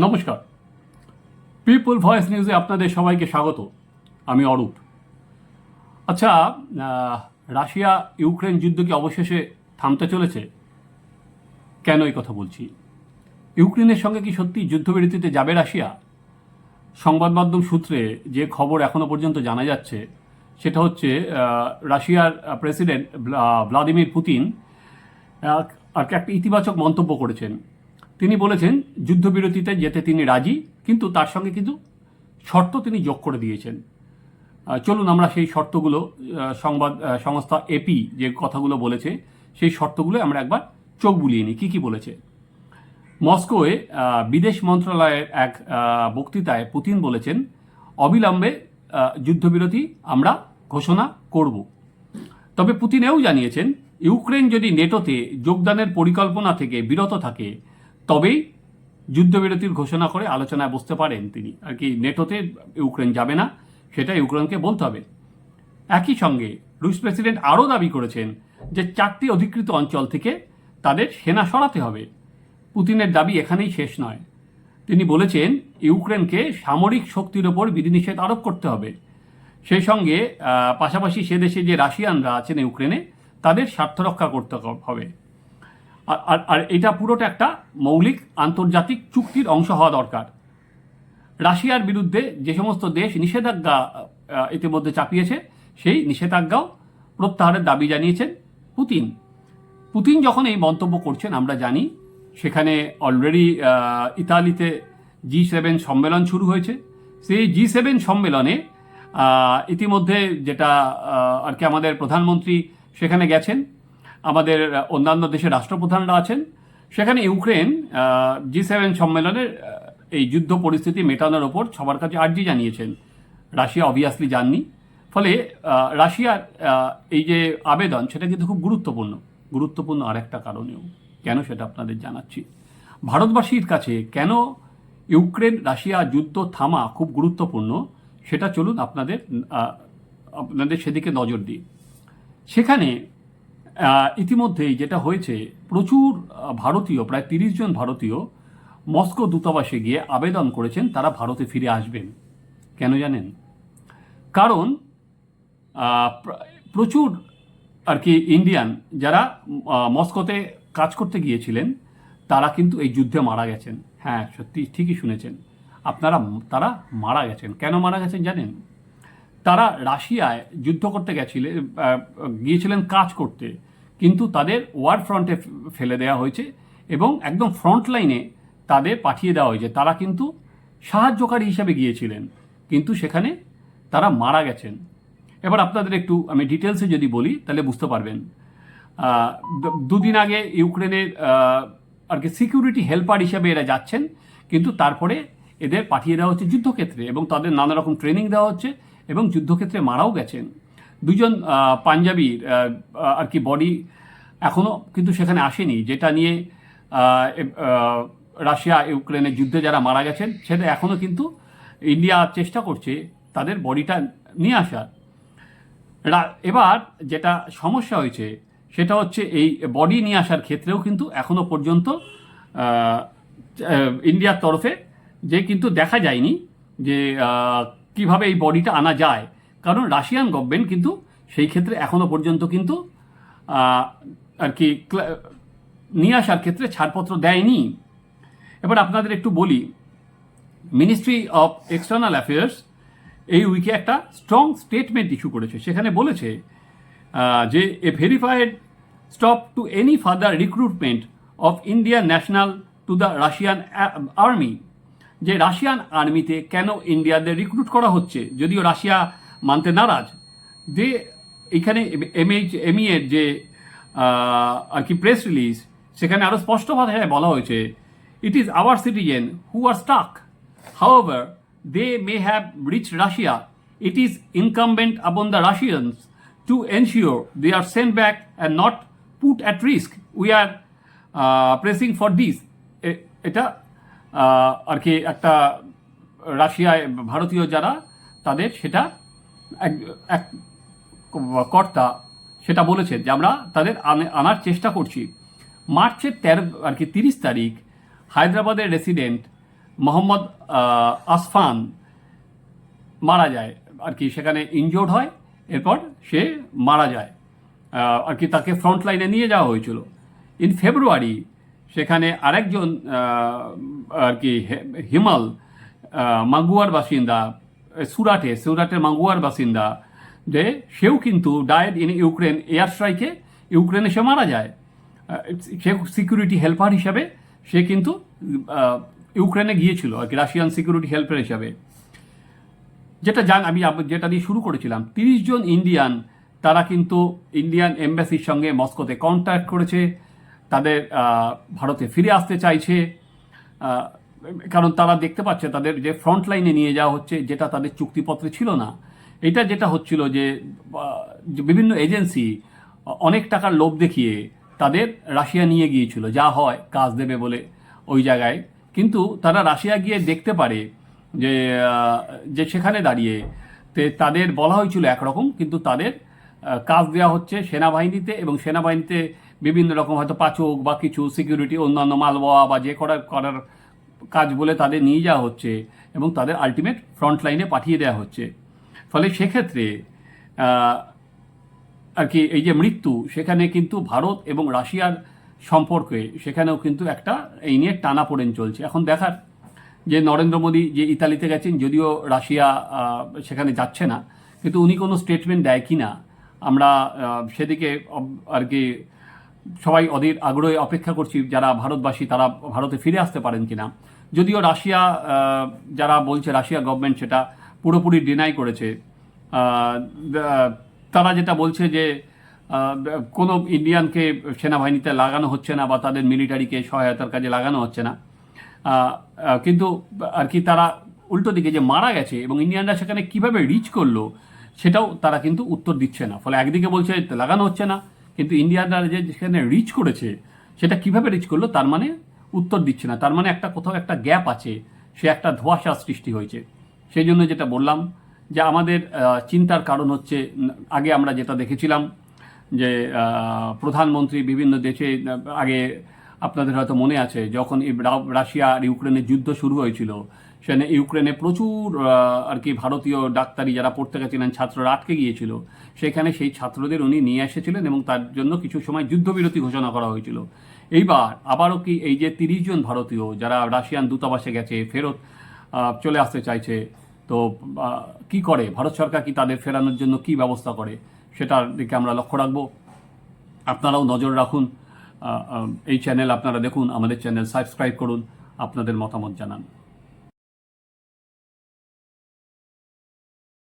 নমস্কার। People voice নিউজে আপনাদের সবাইকে স্বাগত। আমি অরূপ। আচ্ছা রাশিয়া ইউক্রেন যুদ্ধ কি অবশেষে থামতে চলেছে? কেন এই কথা বলছি? ইউক্রেনের সঙ্গে কি সত্যি যুদ্ধবিরতিতে যাবে রাশিয়া? সংবাদ মাধ্যম সূত্রে যে খবর এখনও পর্যন্ত জানা যাচ্ছে, সেটা হচ্ছে রাশিয়ার প্রেসিডেন্ট ভ্লাদিমির পুতিন একটা ইতিবাচক মন্তব্য করেছেন। তিনি বলেছেন, যুদ্ধবিরতিতে যেতে তিনি রাজি, কিন্তু তার সঙ্গে কিন্তু শর্ত তিনি যোগ করে দিয়েছেন। চলুন আমরা সেই শর্তগুলো সংবাদ সংস্থা এপি যে কথাগুলো বলেছে, সেই শর্তগুলো আমরা একবার চোখ বুলিয়ে নিই। কী কী বলেছে? মস্কোয় বিদেশ মন্ত্রণালয়ের এক বক্তৃতায় পুতিন বলেছেন, অবিলম্বে যুদ্ধবিরতি আমরা ঘোষণা করব। তবে পুতিন এও জানিয়েছেন, ইউক্রেন যদি নেটোতে যোগদানের পরিকল্পনা থেকে বিরত থাকে তবেই যুদ্ধবিরতির ঘোষণা করে আলোচনায় বসতে পারেন তিনি। আর কি নেটোতে ইউক্রেন যাবে না সেটা ইউক্রেনকে বলতে হবে। একই সঙ্গে রুশ প্রেসিডেন্ট আরও দাবি করেছেন যে চারটি অধিকৃত অঞ্চল থেকে তাদের সেনা সরাতে হবে। পুতিনের দাবি এখানেই শেষ নয়। তিনি বলেছেন, ইউক্রেনকে সামরিক শক্তির ওপর বিধিনিষেধ আরোপ করতে হবে। সেই সঙ্গে পাশাপাশি সে দেশে যে রাশিয়ানরা আছেন ইউক্রেনে, তাদের স্বার্থ রক্ষা করতে হবে। আর- আর এটা পুরোটা একটা মৌলিক আন্তর্জাতিক চুক্তির অংশ হওয়া দরকার। রাশিয়ার বিরুদ্ধে যে সমস্ত দেশ নিষেধাজ্ঞা ইতিমধ্যে চাপিয়েছে, সেই নিষেধাজ্ঞাও প্রত্যাহারের দাবি জানিয়েছেন পুতিন। পুতিন যখন এই মন্তব্য করছেন, আমরা জানি, সেখানে অলরেডি ইতালিতে জি সেভেন সম্মেলন শুরু হয়েছে। সেই জি সেভেন সম্মেলনে ইতিমধ্যে যেটা আর কি আমাদের প্রধানমন্ত্রী সেখানে গেছেন আমাদের অন্যান্য দেশের রাষ্ট্রপ্রধানরা আছেন। সেখানে ইউক্রেন জি সেভেন সম্মেলনের এই যুদ্ধ পরিস্থিতি মেটানোর ওপর সবার কাছে আর্জি জানিয়েছেন। রাশিয়া অবভিয়াসলি যাননি ফলে রাশিয়ার এই যে আবেদন, সেটা কিন্তু খুব গুরুত্বপূর্ণ। গুরুত্বপূর্ণ আরেকটা কারণেও। কেন সেটা আপনাদের জানাচ্ছি। ভারতবাসীর কাছে কেন ইউক্রেন, রাশিয়া যুদ্ধ থামা খুব গুরুত্বপূর্ণ, সেটা চলুন আপনাদের আপনাদের সেদিকে নজর দিই। সেখানে ইতিমধ্যেই যেটা হয়েছে, প্রচুর ভারতীয়, প্রায় তিরিশ জন ভারতীয় মস্কো দূতাবাসে গিয়ে আবেদন করেছেন তারা ভারতে ফিরে আসবেন। কেন জানেন? কারণ প্রচুর আর কি ইন্ডিয়ান যারা মস্কোতে কাজ করতে গিয়েছিলেন, তারা কিন্তু এই যুদ্ধে মারা গেছেন। হ্যাঁ সত্যি ঠিকই শুনেছেন। আপনারা, তারা মারা গেছেন। কেন মারা গেছেন জানেন? তারা রাশিয়ায় যুদ্ধ করতে গেছিলেন গিয়েছিলেন কাজ করতে, কিন্তু তাদের ওয়ার ফ্রন্টে ফেলে দেওয়া হয়েছে এবং একদম ফ্রন্ট লাইনে তাদের পাঠিয়ে দেওয়া হয়েছে। তারা কিন্তু সাহায্যকারী হিসাবে গিয়েছিলেন, কিন্তু সেখানে তারা মারা গেছেন। এবার আপনাদের একটু আমি ডিটেলসে যদি বলি, তাহলে বুঝতে পারবেন। দুদিন আগে ইউক্রেনের আর কি সিকিউরিটি হেল্পার হিসাবে এরা যাচ্ছেন, কিন্তু তারপরে এদের পাঠিয়ে দেওয়া হচ্ছে যুদ্ধক্ষেত্রে এবং তাদের নানা রকম ট্রেনিং দেওয়া হচ্ছে। এবং যুদ্ধক্ষেত্রে মারাও গেছেন। দুজন পাঞ্জাবির আর কি বডি এখনও কিন্তু সেখানে আসেনি, যেটা নিয়ে রাশিয়া ইউক্রেনের যুদ্ধে যারা মারা গেছেন, সেটা এখনও কিন্তু ইন্ডিয়া চেষ্টা করছে তাদের বডিটা নিয়ে আসার। এবার যেটা সমস্যা হয়েছে, সেটা হচ্ছে এই বডি নিয়ে আসার ক্ষেত্রেও কিন্তু এখনও পর্যন্ত ইন্ডিয়ার তরফে যে কিন্তু দেখা যায়নি যে কীভাবে এই বডিটা আনা যায়? কারণ রাশিয়ান গভর্নমেন্ট কিন্তু সেই ক্ষেত্রে এখনও পর্যন্ত কিন্তু আর কি নিয়ে আসার ক্ষেত্রে ছাড়পত্র দেয়নি। এবার আপনাদের একটু বলি মিনিস্ট্রি অফ এক্সটার্নাল অ্যাফেয়ার্স এই উইকে একটা স্ট্রং স্টেটমেন্ট ইস্যু করেছে। সেখানে বলেছে যে এ verified stop to any further recruitment of Indian national to the Russian army যে রাশিয়ান আর্মিতে কেন ইন্ডিয়াদের রিক্রুট করা হচ্ছে, যদিও রাশিয়া মানতে নারাজ, যে এখানে এমএইচ এমইয়ের যে আর কি প্রেস রিলিজ সেখানে আরও স্পষ্টভাবে বলা হয়েছে it is our citizen who are stuck however they may have reach Russia it is incumbent upon the Russians to ensure they are sent back and not put at risk we are pressing for this এটা আর কি একটা রাশিয়ায় ভারতীয় যারা, তাদের সেটা এক কর্তা সেটা বলেছেন যে আমরা তাদের আনার চেষ্টা করছি। মার্চের তেরো, আর কি তিরিশ তারিখ হায়দ্রাবাদের রেসিডেন্ট মোহাম্মদ আসফান মারা যায়। আর কি সেখানে ইনজোর্ড হয়, এরপর সে মারা যায়। আর কি তাকে ফ্রন্ট লাইনে নিয়ে যাওয়া হয়েছিল। ইন ফেব্রুয়ারি সেখানে আরেকজন আর কি হিমাল মাগুয়ার বাসিন্দা সুরাটে, সুরাটের মাগুয়ার বাসিন্দা, যে সেও কিন্তু ডায়েট ইন ইউক্রেন এয়ার স্ট্রাইকে ইউক্রেনে সে মারা যায়। সে সিকিউরিটি হেল্পার হিসাবে সে কিন্তু ইউক্রেনে গিয়েছিল, আর কি রাশিয়ান সিকিউরিটি হেল্পার হিসাবে। যেটা জান, আমি যেটা দিয়ে শুরু করেছিলাম, তিরিশ জন ইন্ডিয়ান তারা কিন্তু ইন্ডিয়ান এম্বাসির সঙ্গে মস্কোতে কন্ট্যাক্ট করেছে। তাদের ভারতে ফিরে আসতে চাইছে। কারণ তারা দেখতে পাচ্ছে তাদের যে ফ্রন্ট লাইনে নিয়ে যাওয়া হচ্ছে, যেটা তাদের চুক্তিপত্রে ছিল না। এটা যেটা হচ্ছিল যে বিভিন্ন এজেন্সি অনেক টাকার লোভ দেখিয়ে তাদের রাশিয়া নিয়ে গিয়েছিল, যা হয়, কাজ দেবে বলে ওই জায়গায়। কিন্তু তারা রাশিয়া গিয়ে দেখতে পারে যে যে সেখানে দাঁড়িয়ে তে তাদের বলা হয়েছিল একরকম, কিন্তু তাদের কাজ দেওয়া হচ্ছে সেনাবাহিনীতে এবং সেনাবাহিনীতে বিভিন্ন রকম হয়তো পাচক বা কিছু সিকিউরিটি অন্যান্য মালবোয়া বা যে করার করার কাজ বলে তাদের নিয়ে যাওয়া হচ্ছে এবং তাদের আলটিমেট ফ্রন্ট লাইনে পাঠিয়ে দেওয়া হচ্ছে। ফলে সেক্ষেত্রে আর কি এই যে মৃত্যু, সেখানে কিন্তু ভারত এবং রাশিয়ার সম্পর্কে সেখানেও কিন্তু একটা এই নিয়ে টানাপোড়েন চলছে। এখন দেখার যে নরেন্দ্র মোদী যে ইতালিতে গেছেন, যদিও রাশিয়া সেখানে যাচ্ছে না, কিন্তু উনি কোনো স্টেটমেন্ট দেয় কি না আমরা সেদিকে আর কি সবাই অধীর আগ্রহে অপেক্ষা করছি যারা ভারতবাসী, তারা ভারতে ফিরে আসতে পারেন কিনা। যদিও রাশিয়া যারা বলছে রাশিয়া গভর্নমেন্ট সেটা পুরোপুরি ডিনাই করেছে তারা যেটা বলছে যে কোনো ইন্ডিয়ানকে সেনাবাহিনীতে লাগানো হচ্ছে না বা তাদের মিলিটারিকে সহায়তার কাজে লাগানো হচ্ছে না। কিন্তু আর কি তারা উল্টো দিকে যে মারা গেছে এবং ইন্ডিয়ানরা সেখানে কীভাবে রিচ করল, সেটাও তারা কিন্তু উত্তর দিচ্ছে না। ফলে একদিকে বলছে লাগানো হচ্ছে না কিন্তু ইন্ডিয়ানরা যে সেখানে রিচ করেছে, সেটা কীভাবে রিচ করল, তার মানে উত্তর দিচ্ছে না। তার মানে একটা কোথাও একটা গ্যাপ আছে, সে একটা ধোঁয়াশা সৃষ্টি হয়েছে। সেই জন্য যেটা বললাম যে আমাদের চিন্তার কারণ হচ্ছে আগে আমরা যেটা দেখেছিলাম যে প্রধানমন্ত্রী বিভিন্ন দেশে আগে আপনাদের হয়তো মনে আছে, যখন রাশিয়া আর ইউক্রেনের যুদ্ধ শুরু হয়েছিল সেখানে ইউক্রেনে প্রচুর আর কি ভারতীয় ডাক্তারি যারা পড়তে গেছিলেন, ছাত্ররা আটকে গিয়েছিল। সেখানে সেই ছাত্রদের উনি নিয়ে এসেছিলেন এবং তার জন্য কিছু সময় যুদ্ধবিরতি ঘোষণা করা হয়েছিল। এইবার আবারও কি এই যে তিরিশ জন ভারতীয় যারা রাশিয়ান দূতাবাসে গেছে, ফেরত চলে আসতে চাইছে, তো কি করে? ভারত সরকার কি তাদের ফেরানোর জন্য কি ব্যবস্থা করে? সেটার দিকে আমরা লক্ষ্য রাখব। আপনারাও নজর রাখুন। এই চ্যানেল আপনারা দেখুন, আমাদের চ্যানেল সাবস্ক্রাইব করুন, আপনাদের মতামত জানান।